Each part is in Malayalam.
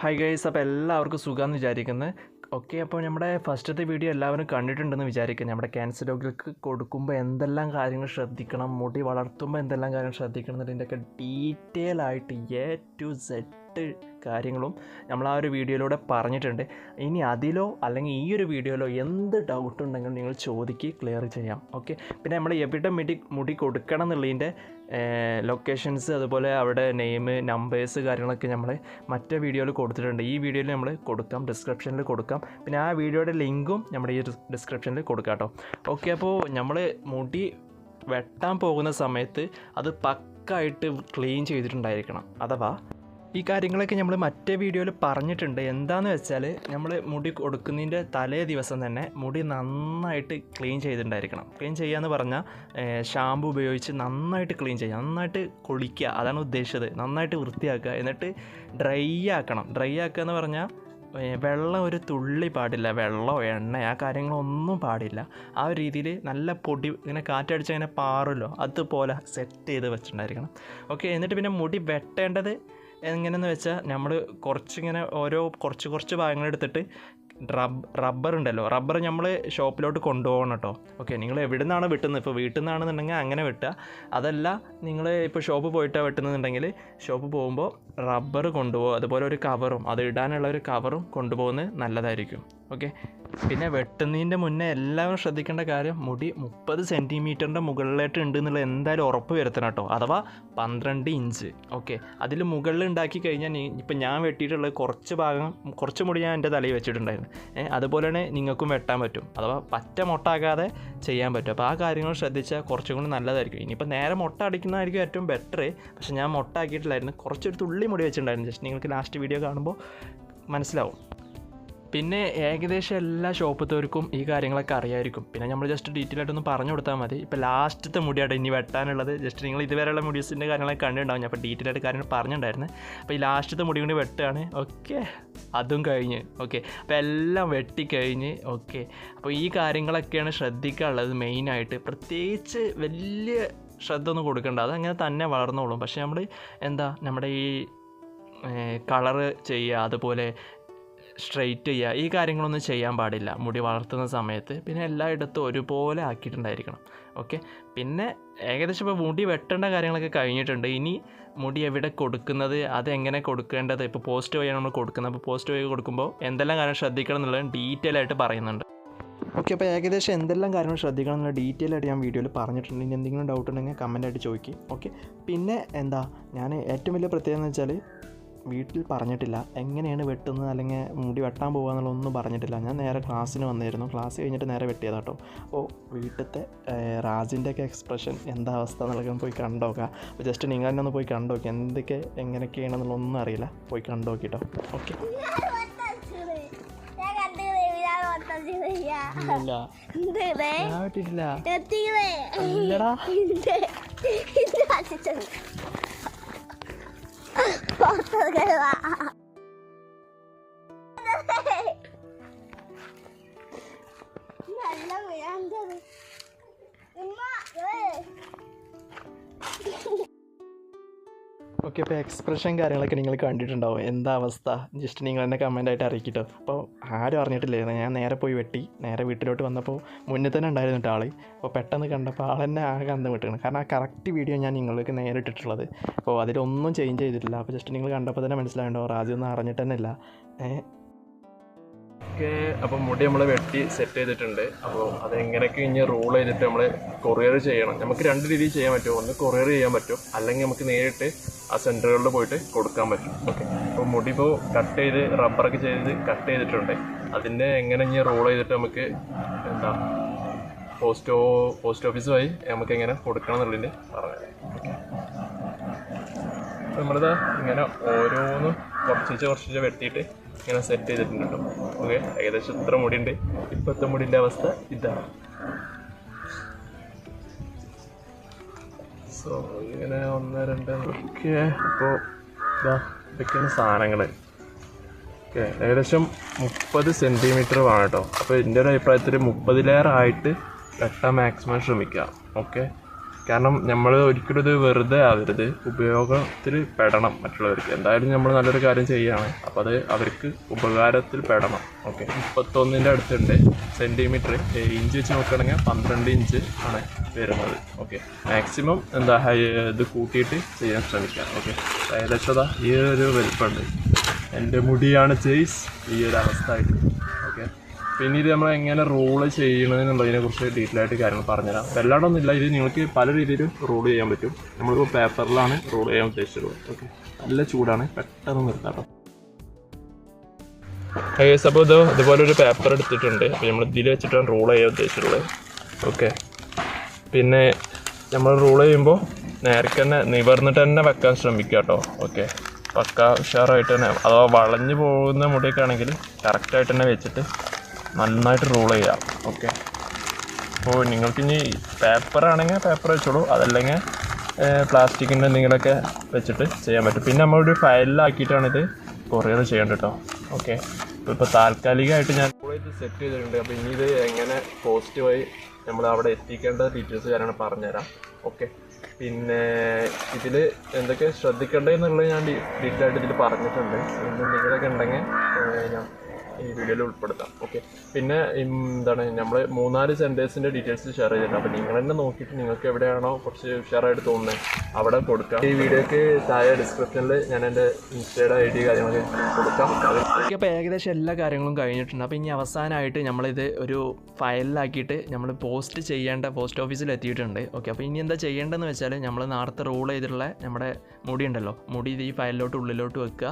ഹായ് ഗൈസ് അപ്പോൾ എല്ലാവർക്കും സുഖമെന്ന് വിചാരിക്കുന്നത് ഓക്കെ അപ്പോൾ നമ്മുടെ ഫസ്റ്റത്തെ വീഡിയോ എല്ലാവരും കണ്ടിട്ടുണ്ടെന്ന് വിചാരിക്കുന്നത് നമ്മുടെ ക്യാൻസർ രോഗികൾക്ക് കൊടുക്കുമ്പോൾ എന്തെല്ലാം കാര്യങ്ങൾ ശ്രദ്ധിക്കണം മുടി വളർത്തുമ്പോൾ എന്തെല്ലാം കാര്യങ്ങൾ ശ്രദ്ധിക്കണം എന്നതിന്റെയൊക്കെ ഡീറ്റെയിൽ ആയിട്ട് എ ടു സെറ്റ് കാര്യങ്ങളും നമ്മൾ ആ ഒരു വീഡിയോയിലൂടെ പറഞ്ഞിട്ടുണ്ട്. ഇനി അതിലോ അല്ലെങ്കിൽ ഈ ഒരു വീഡിയോയിലോ എന്ത് ഡൗട്ട് ഉണ്ടെങ്കിലും നിങ്ങൾ ചോദിക്കുക ക്ലിയർ ചെയ്യാം. ഓക്കെ പിന്നെ നമ്മൾ എവിടെ മുടി മുടി കൊടുക്കണം എന്നുള്ളതിന്റെ ലൊക്കേഷൻസ് അതുപോലെ അവിടെ നെയിം നമ്പേഴ്സ് കാര്യങ്ങളൊക്കെ നമ്മൾ മറ്റേ വീഡിയോയിൽ കൊടുത്തിട്ടുണ്ട്. ഈ വീഡിയോയിൽ നമ്മൾ കൊടുക്കാം ഡിസ്ക്രിപ്ഷനിൽ കൊടുക്കാം. പിന്നെ ആ വീഡിയോയുടെ ലിങ്കും നമ്മുടെ ഈ ഡിസ്ക്രിപ്ഷനിൽ കൊടുക്കാം കേട്ടോ ഓക്കെ അപ്പോൾ നമ്മൾ മുടി വെട്ടാൻ പോകുന്ന സമയത്ത് അത് പക്കായിട്ട് ക്ലീൻ ചെയ്തിട്ടുണ്ടായിരിക്കണം. അഥവാ ഈ കാര്യങ്ങളൊക്കെ നമ്മൾ മറ്റേ വീഡിയോയിൽ പറഞ്ഞിട്ടുണ്ട്. എന്താണെന്ന് വെച്ചാൽ നമ്മൾ മുടി കൊടുക്കുന്നതിന്റെ തലേ ദിവസം തന്നെ മുടി നന്നായിട്ട് ക്ലീൻ ചെയ്തിട്ടുണ്ടായിരിക്കണം ക്ലീൻ ചെയ്യാന്ന് പറഞ്ഞാൽ ഷാമ്പു ഉപയോഗിച്ച് നന്നായിട്ട് ക്ലീൻ ചെയ്യുക. നന്നായിട്ട് കുളിക്കുക. അതാണ് ഉദ്ദേശിച്ചത്. നന്നായിട്ട് വൃത്തിയാക്കുക. എന്നിട്ട് ഡ്രൈ ആക്കണം. ഡ്രൈ ആക്കുക എന്ന് പറഞ്ഞാൽ വെള്ളം ഒരു തുള്ളി പാടില്ല. വെള്ളമോ എണ്ണ ആ കാര്യങ്ങളൊന്നും പാടില്ല. ആ ഒരു രീതിയിൽ നല്ല പൊടി ഇങ്ങനെ കാറ്റടിച്ച് ഇങ്ങനെ പാറുമല്ലോ അതുപോലെ സെറ്റ് ചെയ്ത് വെച്ചിട്ടുണ്ടായിരിക്കണം. ഓക്കെ എന്നിട്ട് പിന്നെ മുടി വെട്ടേണ്ടത് എങ്ങനെയെന്ന് വെച്ചാൽ നമ്മൾ കുറച്ചിങ്ങനെ ഓരോ കുറച്ച് കുറച്ച് ഭാഗങ്ങൾ എടുത്തിട്ട് റബ്ബ് റബ്ബർ ഉണ്ടല്ലോ. റബ്ബർ നമ്മൾ ഷോപ്പിലോട്ട് കൊണ്ടുപോകണം കേട്ടോ. ഓക്കെ നിങ്ങൾ എവിടെ നിന്നാണ് വെട്ടുന്നത്? ഇപ്പോൾ വീട്ടിൽ നിന്നാണെന്നുണ്ടെങ്കിൽ അങ്ങനെ വെട്ടുക അതല്ല നിങ്ങൾ ഇപ്പോൾ ഷോപ്പ് പോയിട്ടാണ് വെട്ടുന്നുണ്ടെങ്കിൽ ഷോപ്പ് പോകുമ്പോൾ റബ്ബർ കൊണ്ടുപോകും. അതുപോലെ ഒരു കവറും അത് ഇടാനുള്ള ഒരു കവറും കൊണ്ടുപോകുന്നത് നല്ലതായിരിക്കും. ഓക്കെ. പിന്നെ വെട്ടുന്നതിന്റെ മുന്നേ എല്ലാവരും ശ്രദ്ധിക്കേണ്ട കാര്യം മുടി മുപ്പത് സെന്റിമീറ്ററിന്റെ മുകളിലായിട്ട് ഉണ്ട് എന്നുള്ളത് എന്തായാലും ഉറപ്പ് വരുത്തണം കേട്ടോ. അഥവാ പന്ത്രണ്ട് ഇഞ്ച്. ഓക്കെ. അതിൽ മുകളിൽ ഉണ്ടാക്കി കഴിഞ്ഞാൽ ഇപ്പം ഞാൻ വെട്ടിയിട്ടുള്ള കുറച്ച് ഭാഗം കുറച്ച് മുടി ഞാൻ എന്റെ തലയിൽ വെച്ചിട്ടുണ്ടായിരുന്നു. അതുപോലെ തന്നെ നിങ്ങൾക്കും വെട്ടാൻ പറ്റും. അഥവാ പറ്റ മുട്ടാകാതെ ചെയ്യാൻ പറ്റും. അപ്പോൾ ആ കാര്യങ്ങൾ ശ്രദ്ധിച്ചാൽ കുറച്ചും കൂടി നല്ലതായിരിക്കും. ഇനിയിപ്പോൾ നേരെ മുട്ട അടിക്കുന്നതായിരിക്കും ഏറ്റവും ബെറ്റർ പക്ഷേ ഞാൻ മുട്ട ആക്കിയിട്ടില്ലായിരുന്നു കുറച്ചൊരു തുള്ളി മുടി വെച്ചിട്ടുണ്ടായിരുന്നു. ജസ്റ്റ് നിങ്ങൾക്ക് ലാസ്റ്റ് വീഡിയോ കാണുമ്പോൾ മനസ്സിലാവും. പിന്നെ ഏകദേശം എല്ലാ ഷോപ്പത്തവർക്കും ഈ കാര്യങ്ങളൊക്കെ അറിയായിരിക്കും. പിന്നെ നമ്മൾ ജസ്റ്റ് ഡീറ്റെയിൽ ആയിട്ടൊന്ന് പറഞ്ഞു കൊടുത്താൽ മതി. ഇപ്പോൾ ലാസ്റ്റത്തെ മുടിയാണ് ഇനി വെട്ടാനുള്ളത് ജസ്റ്റ് നിങ്ങൾ ഇതുവരെയുള്ള മുഡീസിന്റെ കാര്യങ്ങളൊക്കെ കണ്ടിട്ടുണ്ടാവും. ഞാൻ അപ്പോൾ ഡീറ്റെയിൽ ആയിട്ട് കാര്യങ്ങൾ പറഞ്ഞിട്ടുണ്ടായിരുന്നു. അപ്പോൾ ഈ ലാസ്റ്റത്തെ മുടി കൊണ്ട് വെട്ടുകയാണ് ഓക്കെ അതും കഴിഞ്ഞ്. ഓക്കെ അപ്പോൾ എല്ലാം വെട്ടിക്കഴിഞ്ഞ് ഓക്കെ അപ്പോൾ ഈ കാര്യങ്ങളൊക്കെയാണ് ശ്രദ്ധിക്കാനുള്ളത് മെയിനായിട്ട് പ്രത്യേകിച്ച് വലിയ ശ്രദ്ധ ഒന്നും കൊടുക്കണ്ട. അതങ്ങനെ തന്നെ വളർന്നോളും. പക്ഷേ നമ്മൾ എന്താ? നമ്മുടെ ഈ കളറ് ചെയ്യുക അതുപോലെ സ്ട്രെയിറ്റ് ചെയ്യുക. ഈ കാര്യങ്ങളൊന്നും ചെയ്യാൻ പാടില്ല. മുടി വളർത്തുന്ന സമയത്ത് പിന്നെ എല്ലായിടത്തും ഒരുപോലെ ആക്കിയിട്ടുണ്ടായിരിക്കണം. ഓക്കെ പിന്നെ ഏകദേശം ഇപ്പോൾ മുടി വെട്ടേണ്ട കാര്യങ്ങളൊക്കെ കഴിഞ്ഞിട്ടുണ്ട്. ഇനി മുടി എവിടെ കൊടുക്കുന്നത്? അതെങ്ങനെ കൊടുക്കേണ്ടത്? ഇപ്പോൾ പോസ്റ്റ് വഴിയാണ് നമ്മൾ കൊടുക്കുന്നത്. അപ്പോൾ പോസ്റ്റ് വഴി കൊടുക്കുമ്പോൾ എന്തെല്ലാം കാര്യം ശ്രദ്ധിക്കണം എന്നുള്ളത് ഡീറ്റെയിൽ ആയിട്ട് പറയുന്നുണ്ട്. ഓക്കെ അപ്പോൾ ഏകദേശം എന്തെല്ലാം കാര്യങ്ങൾ ശ്രദ്ധിക്കണം എന്നുള്ള ഡീറ്റെയിൽ ആയിട്ട് ഞാൻ വീഡിയോയിൽ പറഞ്ഞിട്ടുണ്ട്. ഇനി എന്തെങ്കിലും ഡൗട്ട് ഉണ്ടെങ്കിൽ കമന്റ് ആയിട്ട് ചോദിക്കും. ഓക്കെ പിന്നെ എന്താ? ഞാൻ ഏറ്റവും വലിയ പ്രത്യേകത എന്ന് വെച്ചാൽ വീട്ടിൽ പറഞ്ഞിട്ടില്ല എങ്ങനെയാണ് വെട്ടുന്നത് അല്ലെങ്കിൽ മുടി വെട്ടാൻ പോകുക എന്നുള്ളതൊന്നും പറഞ്ഞിട്ടില്ല ഞാൻ നേരെ ക്ലാസ്സിന് വന്നിരുന്നു ക്ലാസ് കഴിഞ്ഞിട്ട് നേരെ വെട്ടിയതാ കേട്ടോ അപ്പോൾ വീട്ടിലത്തെ റാജിന്റെ ഒക്കെ എക്സ്പ്രഷൻ എന്താ അവസ്ഥ എന്നുള്ളത് പോയി കണ്ടോക്കാം അപ്പോൾ ജസ്റ്റ് നിങ്ങൾ തന്നെ ഒന്ന് പോയി കണ്ടോക്കുക എന്തൊക്കെ എങ്ങനെയൊക്കെയാണെന്നുള്ളതൊന്നും അറിയില്ല പോയി കണ്ടോക്കി കേട്ടോ ഓക്കെ ഞാൻ ഇത് ഇത് കാണിച്ചത് ഓക്കെ അപ്പോൾ എക്സ്പ്രഷൻ കാര്യങ്ങളൊക്കെ നിങ്ങൾ കണ്ടിട്ടുണ്ടാവും. എന്താ അവസ്ഥ? ജസ്റ്റ് നിങ്ങൾ എന്നെ കമന്റ് ആയിട്ട് അറിയിക്കട്ടോ. അപ്പോൾ ആരും അറിഞ്ഞിട്ടില്ലായിരുന്നു. ഞാൻ നേരെ പോയി വെട്ടി. നേരെ വീട്ടിലോട്ട് വന്നപ്പോൾ മുന്നേ തന്നെ ഉണ്ടായിരുന്നു കേട്ടോ ആൾ അപ്പോൾ പെട്ടെന്ന് കണ്ടപ്പോൾ ആൾ തന്നെ ആകെ അന്തം വിട്ടിരുന്നു കാരണം ആ കറക്റ്റ് വീഡിയോ ഞാൻ നിങ്ങൾക്ക് നേരിട്ടിട്ടുള്ളത് അപ്പോൾ അതിലൊന്നും ചേഞ്ച് ചെയ്തിട്ടില്ല. അപ്പോൾ ജസ്റ്റ് നിങ്ങൾ കണ്ടപ്പോൾ തന്നെ മനസ്സിലായിട്ടുണ്ടോ ആദ്യം ഒന്നും അറിഞ്ഞിട്ട് തന്നെ ഇല്ല. ഓക്കെ അപ്പോൾ മുടി നമ്മൾ വെട്ടി സെറ്റ് ചെയ്തിട്ടുണ്ട്. അപ്പോൾ അതെങ്ങനെയൊക്കെ ഇനി റൂൾ ചെയ്തിട്ട് നമ്മൾ കൊറിയർ ചെയ്യണം. നമുക്ക് രണ്ട് രീതിയിൽ ചെയ്യാൻ പറ്റും. ഒന്ന് കൊറിയർ ചെയ്യാൻ പറ്റും. അല്ലെങ്കിൽ നമുക്ക് നേരിട്ട് ആ സെന്ററുകളിൽ പോയിട്ട് കൊടുക്കാൻ പറ്റും. ഓക്കെ അപ്പോൾ മുടി ഇപ്പോൾ കട്ട് ചെയ്ത് റബ്ബറൊക്കെ ചെയ്ത് കട്ട് ചെയ്തിട്ടുണ്ട്. അതിന്റെ എങ്ങനെ ഇനി റൂൾ ചെയ്തിട്ട് നമുക്ക് എന്താ പോസ്റ്റ് പോസ്റ്റ് ഓഫീസ് വഴി നമുക്ക് എങ്ങനെ കൊടുക്കണം എന്നുള്ളതിന് പറഞ്ഞത് നമ്മളിത് ഇങ്ങനെ ഓരോന്നും കുറച്ചിച്ച് കുറച്ചിച്ച് വെട്ടിയിട്ട് ഇങ്ങനെ സെറ്റ് ചെയ്തിട്ടുണ്ട് ഓക്കെ ഏകദേശം ഇത്ര മുടിയുണ്ട്. ഇപ്പോഴത്തെ മുടിന്റെ അവസ്ഥ ഇതാണ്. സോ ഇങ്ങനെ ഒന്ന് രണ്ട് ഓക്കെ അപ്പോൾ ഇതാ ഇതൊക്കെയാണ് സാധനങ്ങൾ ഓക്കെ ഏകദേശം മുപ്പത് സെന്റിമീറ്റർ വേണം കേട്ടോ. അപ്പോൾ എന്റെ ഒരു അഭിപ്രായത്തിൽ മുപ്പതിലേറെ ആയിട്ട് വെട്ടാൻ മാക്സിമം ശ്രമിക്കുക ഓക്കെ കാരണം നമ്മൾ ഒരിക്കലും ഇത് വെറുതെ ആവരുത് ഉപയോഗത്തിൽ പെടണം മറ്റുള്ളവർക്ക്. എന്തായാലും നമ്മൾ നല്ലൊരു കാര്യം ചെയ്യുകയാണ് അപ്പോൾ അത് അവർക്ക് ഉപകാരത്തിൽ പെടണം. ഓക്കെ. മുപ്പത്തൊന്നിന്റെ അടുത്തുണ്ട്. സെന്റിമീറ്റർ ഇഞ്ച് വെച്ച് നോക്കുകയാണെങ്കിൽ പന്ത്രണ്ട് ഇഞ്ച് ആണ് വരുന്നത്. ഓക്കെ. മാക്സിമം എന്താ ഇത് കൂട്ടിയിട്ട് ചെയ്യാൻ ശ്രമിക്കാം. ഓക്കെ. ഏകദേശം ഈ ഒരു വലിപ്പമുണ്ട്. എന്റെ മുടിയാണ് ചേയ്സ് ഈ ഒരു അവസ്ഥ ആയിട്ട്. പിന്നെ ഇത് നമ്മൾ എങ്ങനെ റൂൾ ചെയ്യണമെന്നുള്ളതിനെ കുറിച്ച് ഡീറ്റെയിൽ ആയിട്ട് കാര്യങ്ങൾ പറഞ്ഞുതരാം. എല്ലായിടൊന്നും ഇല്ല ഇത് നിങ്ങൾക്ക് പല രീതിയിൽ റോൾ ചെയ്യാൻ പറ്റും. നമ്മളിപ്പോൾ പേപ്പറിലാണ് റോൾ ചെയ്യാൻ ഉദ്ദേശിച്ചത്. ഓക്കെ നല്ല ചൂടാണ്. പെട്ടെന്ന് നിർത്താം കേട്ടോ. ഏസ് അപ്പോൾ ഇത് ഇതുപോലെ ഒരു പേപ്പർ എടുത്തിട്ടുണ്ട്. അപ്പോൾ നമ്മൾ ഇതിൽ വെച്ചിട്ടാണ് റൂൾ ചെയ്യാൻ ഉദ്ദേശിച്ചിട്ടുള്ളത്. ഓക്കെ പിന്നെ നമ്മൾ റൂൾ ചെയ്യുമ്പോൾ നേരത്തെ തന്നെ നിവർന്നിട്ട് തന്നെ വെക്കാൻ ശ്രമിക്കുക കേട്ടോ. ഓക്കെ പക്ക ഉഷാറായിട്ട് തന്നെ. അഥവാ വളഞ്ഞു പോകുന്ന മുടിയൊക്കെ ആണെങ്കിൽ കറക്റ്റായിട്ട് തന്നെ വെച്ചിട്ട് നന്നായിട്ട് റോൾ ചെയ്യാം ഓക്കെ. അപ്പോൾ നിങ്ങൾക്ക് ഇനി പേപ്പർ ആണെങ്കിൽ പേപ്പർ വെച്ചോളൂ. അതല്ലെങ്കിൽ പ്ലാസ്റ്റിക്കിന്റെ എന്തെങ്കിലുമൊക്കെ വെച്ചിട്ട് ചെയ്യാൻ പറ്റും. പിന്നെ നമ്മളൊരു ഫയലിലാക്കിയിട്ടാണ് ഇത് കൊറിയർ ചെയ്യേണ്ടത് കേട്ടോ. ഓക്കെ. ഇപ്പോൾ ഇപ്പോൾ താൽക്കാലികമായിട്ട് ഞാൻ ഇത് സെറ്റ് ചെയ്തിട്ടുണ്ട്. അപ്പോൾ ഇനി ഇത് എങ്ങനെ പോസിറ്റീവായി നമ്മൾ അവിടെ എത്തിക്കേണ്ട ഡീറ്റെയിൽസ് കാര്യങ്ങൾ പറഞ്ഞുതരാം. ഓക്കെ. പിന്നെ ഇതിൽ എന്തൊക്കെ ശ്രദ്ധിക്കേണ്ടതെന്നുള്ളത് ഞാൻ ഡീറ്റെയിൽ ആയിട്ട് ഇതിൽ പറഞ്ഞിട്ടുണ്ട്. എന്തെങ്കിലുമൊക്കെ ഉണ്ടെങ്കിൽ ഞാൻ ഈ വീഡിയോയിൽ ഉൾപ്പെടുത്താം. ഓക്കെ പിന്നെ എന്താണ് നമ്മൾ മൂന്നാൽ സെന്റേഴ്സിന്റെ ഡീറ്റെയിൽസ് ഷെയർ ചെയ്തിട്ടുണ്ട്. അപ്പോൾ നിങ്ങൾ തന്നെ നോക്കിയിട്ട് നിങ്ങൾക്ക് എവിടെയാണോ കുറച്ച് ഉഷാറായിട്ട് തോന്നുന്നത് അവിടെ കൊടുക്കാം. ഈ വീഡിയോയ്ക്ക് താഴെ ഡിസ്ക്രിപ്ഷനിൽ ഞാൻ എന്റെ ഇൻസ്റ്റയുടെ ഐ ഡി കാര്യങ്ങളൊക്കെ കൊടുക്കാം. അപ്പോൾ ഏകദേശം എല്ലാ കാര്യങ്ങളും കഴിഞ്ഞിട്ടുണ്ട്. അപ്പോൾ ഇനി അവസാനമായിട്ട് നമ്മളിത് ഒരു ഫയലിലാക്കിയിട്ട് നമ്മൾ പോസ്റ്റ് ചെയ്യേണ്ട പോസ്റ്റ് ഓഫീസിൽ എത്തിയിട്ടുണ്ട്. ഓക്കെ അപ്പോൾ ഇനി എന്താ ചെയ്യേണ്ടതെന്ന് വെച്ചാൽ നമ്മൾ നേരത്തെ റൂൾ ചെയ്തിട്ടുള്ള നമ്മുടെ മുടി ഉണ്ടല്ലോ മുടി ഇത് ഈ ഫയലിലോട്ട് ഉള്ളിലോട്ട് വെക്കുക.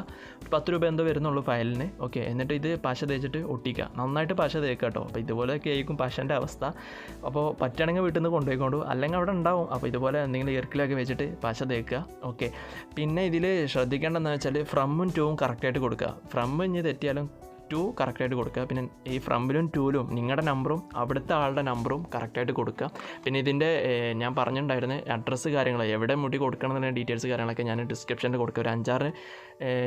പത്ത് രൂപ എന്തോ വരുന്നുള്ളൂ ഫയലിന്. ഓക്കെ എന്നിട്ട് ഇത് പശ തേച്ചിട്ട് ഒട്ടിക്കുക. നന്നായിട്ട് പശ തേക്കുക കേട്ടോ അപ്പോൾ ഇതുപോലെയൊക്കെ ആയിരിക്കും പശന്റെ അവസ്ഥ. അപ്പോൾ പറ്റുകയാണെങ്കിൽ വീട്ടിൽ നിന്ന് കൊണ്ടുപോയിക്കൊണ്ടു അല്ലെങ്കിൽ അവിടെ ഉണ്ടാവും. അപ്പോൾ ഇതുപോലെ എന്തെങ്കിലും ഇറക്കിലൊക്കെ വെച്ചിട്ട് പശ തേക്കുക. ഓക്കെ പിന്നെ ഇതിൽ ശ്രദ്ധിക്കേണ്ടതെന്ന് വെച്ചാൽ ഫ്രമ്മും ടൂവും കറക്റ്റായിട്ട് കൊടുക്കുക. ഫ്രം ഇനി തെറ്റിയാലും ടു കറക്റ്റായിട്ട് കൊടുക്കുക. പിന്നെ ഈ ഫ്രമ്പിലും ടൂലും നിങ്ങളുടെ നമ്പറും അവിടുത്തെ ആളുടെ നമ്പറും കറക്റ്റായിട്ട് കൊടുക്കുക. പിന്നെ ഇതിന്റെ ഞാൻ പറഞ്ഞിട്ടുണ്ടായിരുന്നു അഡ്രസ്സ് കാര്യങ്ങൾ എവിടെ മുടി കൊടുക്കണം എന്നുള്ള ഡീറ്റെയിൽസ് കാര്യങ്ങളൊക്കെ ഞാൻ ഡിസ്ക്രിപ്ഷനിൽ കൊടുക്കുക ഒരു അഞ്ചാറ്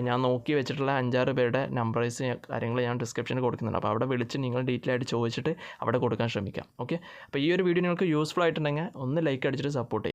ഞാൻ നോക്കി വെച്ചിട്ടുള്ള അഞ്ചാറ് പേരുടെ നമ്പേഴ്സ് കാര്യങ്ങൾ ഞാൻ ഡിസ്ക്രിപ്ഷനിൽ കൊടുക്കുന്നുണ്ട്. അപ്പോൾ അവിടെ വിളിച്ച് നിങ്ങൾ ഡീറ്റെയിൽ ആയിട്ട് ചോദിച്ചിട്ട് അവിടെ കൊടുക്കാൻ ശ്രമിക്കാം. ഓക്കെ അപ്പോൾ ഈ ഒരു വീഡിയോ നിങ്ങൾക്ക് യൂസ്ഫുൾ ആയിട്ടുണ്ടെങ്കിൽ ഒന്ന് ലൈക്ക് അടിച്ചിട്ട് സപ്പോർട്ട്